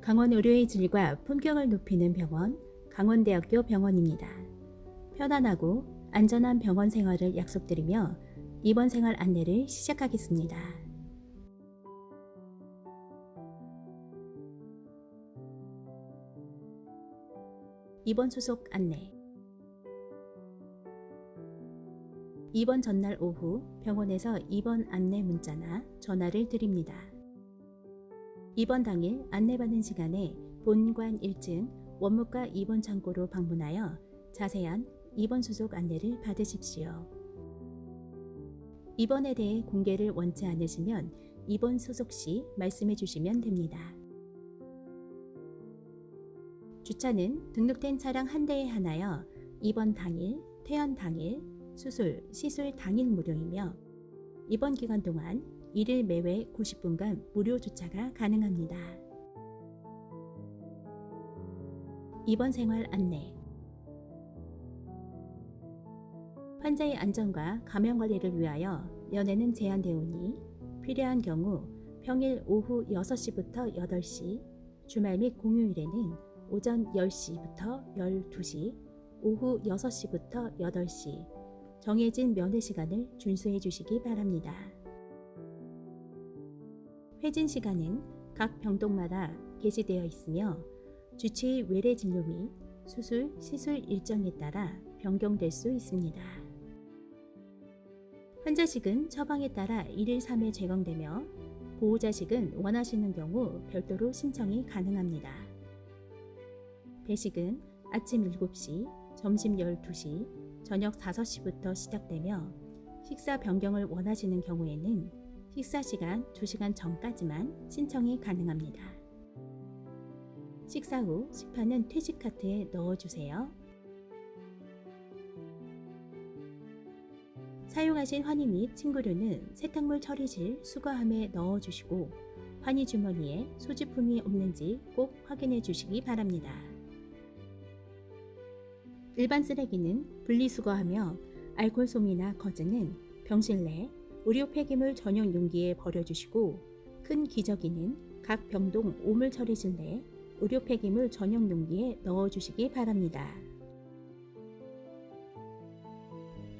강원 의료의 질과 품격을 높이는 병원, 강원대학교 병원입니다. 편안하고 안전한 병원 생활을 약속드리며 입원 생활 안내를 시작하겠습니다. 입원 소속 안내 입원 전날 오후 병원에서 입원 안내 문자나 전화를 드립니다. 입원 당일 안내받는 시간에 본관 1층 원무과 입원 창고로 방문하여 자세한 입원 소속 안내를 받으십시오. 입원에 대해 공개를 원치 않으시면 입원 소속 시 말씀해 주시면 됩니다. 주차는 등록된 차량 한 대에 하나여 입원 당일, 퇴원 당일, 수술, 시술 당일 무료이며 입원 기간 동안 1일 매회 90분간 무료 주차가 가능합니다. 입원 생활 안내 환자의 안전과 감염 관리를 위하여 연회는 제한되오니 필요한 경우 평일 오후 6시부터 8시, 주말 및 공휴일에는 오전 10시부터 12시, 오후 6시부터 8시 정해진 면회 시간을 준수해 주시기 바랍니다. 회진 시간은 각 병동마다 게시되어 있으며 주치의 외래 진료 및 수술, 시술 일정에 따라 변경될 수 있습니다. 환자식은 처방에 따라 1일 3회 제공되며 보호자식은 원하시는 경우 별도로 신청이 가능합니다. 배식은 아침 7시, 점심 12시, 저녁 5시부터 시작되며 식사 변경을 원하시는 경우에는 식사 시간 2시간 전까지만 신청이 가능합니다. 식사 후 식판은 퇴직 카트에 넣어주세요. 사용하신 환희 및 침구류는 세탁물 처리실 수거함에 넣어주시고 환희 주머니에 소지품이 없는지 꼭 확인해 주시기 바랍니다. 일반 쓰레기는 분리수거하며 알코올솜이나 거즈는 병실 내 의료 폐기물 전용 용기에 버려주시고 큰 기저귀는 각 병동 오물 처리실 내 의료 폐기물 전용 용기에 넣어주시기 바랍니다.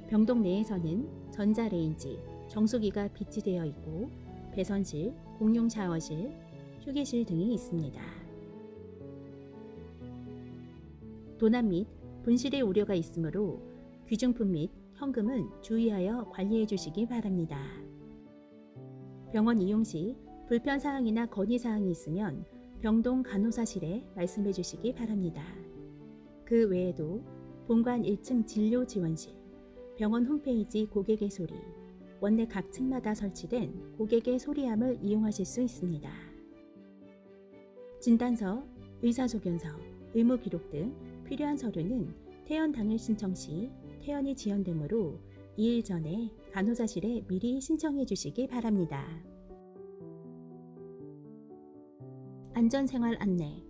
병동 내에서는 전자레인지, 정수기가 비치되어 있고 배선실, 공용 샤워실, 휴게실 등이 있습니다. 도난 및 분실의 우려가 있으므로 귀중품 및 현금은 주의하여 관리해 주시기 바랍니다. 병원 이용 시 불편 사항이나 건의 사항이 있으면 병동 간호사실에 말씀해 주시기 바랍니다. 그 외에도 본관 1층 진료 지원실, 병원 홈페이지 고객의 소리, 원내 각 층마다 설치된 고객의 소리함을 이용하실 수 있습니다. 진단서, 의사소견서, 의무기록 등 필요한 서류는 퇴원 당일 신청 시 퇴원이 지연되므로 2일 전에 간호사실에 미리 신청해 주시기 바랍니다. 안전생활 안내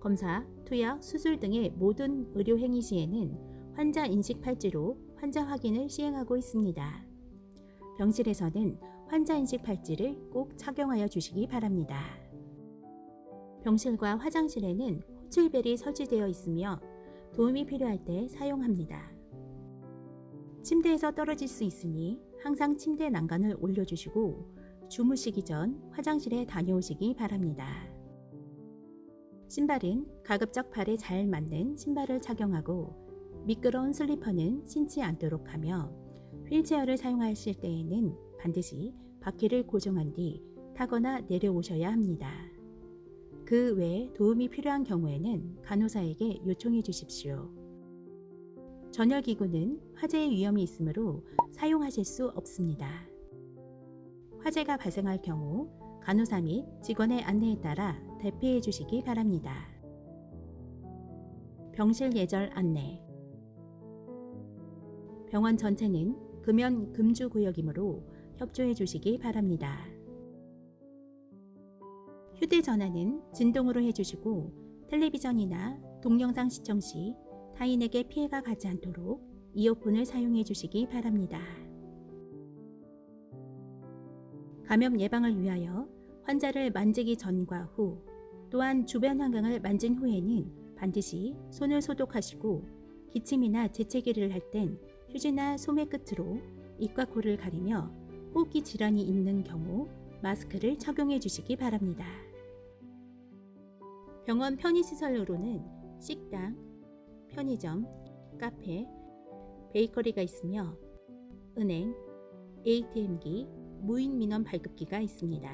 검사, 투약, 수술 등의 모든 의료 행위 시에는 환자 인식 팔찌로 환자 확인을 시행하고 있습니다. 병실에서는 환자 인식 팔찌를 꼭 착용하여 주시기 바랍니다. 병실과 화장실에는 호출벨이 설치되어 있으며 도움이 필요할 때 사용합니다. 침대에서 떨어질 수 있으니 항상 침대 난간을 올려주시고 주무시기 전 화장실에 다녀오시기 바랍니다. 신발은 가급적 발에 잘 맞는 신발을 착용하고 미끄러운 슬리퍼는 신지 않도록 하며 휠체어를 사용하실 때에는 반드시 바퀴를 고정한 뒤 타거나 내려오셔야 합니다. 그 외에 도움이 필요한 경우에는 간호사에게 요청해 주십시오. 전열기구는 화재의 위험이 있으므로 사용하실 수 없습니다. 화재가 발생할 경우 간호사 및 직원의 안내에 따라 대피해 주시기 바랍니다. 병실 예절 안내 병원 전체는 금연 금주 구역이므로 협조해 주시기 바랍니다. 휴대전화는 진동으로 해주시고 텔레비전이나 동영상 시청 시 타인에게 피해가 가지 않도록 이어폰을 사용해 주시기 바랍니다. 감염 예방을 위하여 환자를 만지기 전과 후 또한 주변 환경을 만진 후에는 반드시 손을 소독하시고 기침이나 재채기를 할 땐 휴지나 소매 끝으로 입과 코를 가리며 호흡기 질환이 있는 경우 마스크를 착용해 주시기 바랍니다. 병원 편의시설로는 식당, 편의점, 카페, 베이커리가 있으며 은행, ATM기, 무인 민원 발급기가 있습니다.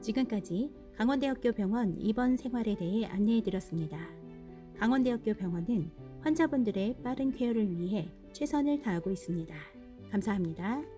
지금까지 강원대학교 병원 입원 생활에 대해 안내해 드렸습니다. 강원대학교 병원은 환자분들의 빠른 쾌어를 위해 최선을 다하고 있습니다. 감사합니다.